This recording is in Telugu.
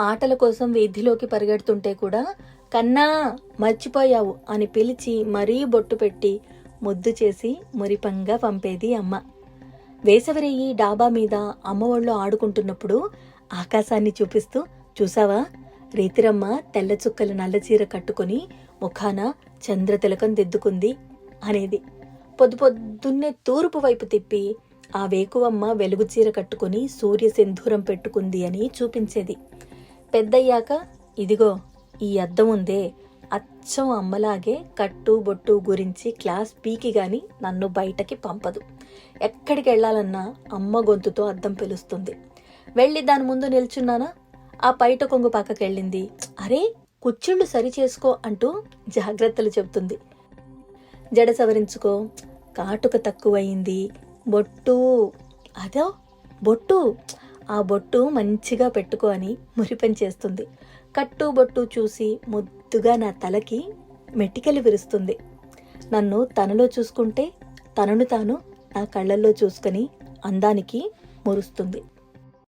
ఆటల కోసం వీధిలోకి పరిగెడుతుంటే కూడా కన్నా మర్చిపోయావు అని పిలిచి మరీ బొట్టు పెట్టి ముద్దు చేసి మురిపంగా పంపేది అమ్మ. వేసవిరయ్యి డాబా మీద అమ్మఒళ్ళు ఆడుకుంటున్నప్పుడు ఆకాశాన్ని చూపిస్తూ చూసావా? రీతిరమ్మ తెల్ల చుక్కల నల్ల చీర కట్టుకుని ముఖాన చంద్రతిలకం దిద్దుకుంది అనేది. పొద్దు పొద్దున్నే తూర్పు వైపు తిప్పి ఆ వేకువమ్మ వెలుగు చీర కట్టుకుని సూర్య సింధూరం పెట్టుకుంది అని చూపించేది. పెద్దయ్యాక ఇదిగో ఈ అద్దం ఉందే. అచ్చం అమ్మలాగే కట్టు బొట్టు గురించి క్లాస్ పీకి గాని నన్ను బయటకి పంపదు. ఎక్కడికి వెళ్ళాలన్నా అమ్మ గొంతుతో అద్దం పిలుస్తుంది. వెళ్ళి దాని ముందు నిల్చున్నానా? ఆ పైట కొంగు పక్కకెళ్ళింది అరే కుచ్చిళ్ళు సరి చేసుకో అంటూ జాగ్రత్తలు చెబుతుంది. జడ సవరించుకో. కాటుక తక్కువయింది. బొట్టు. అదో బొట్టు. ఆ బొట్టు మంచిగా పెట్టుకో అని మురిపని చేస్తుంది. కట్టు బొట్టు చూసి ముద్దుగా నా తలకి మెటికలు విరుస్తుంది. నన్ను తనలో చూసుకుంటే తనను తాను నా కళ్ళల్లో చూసుకొని అందానికి మురుస్తుంది.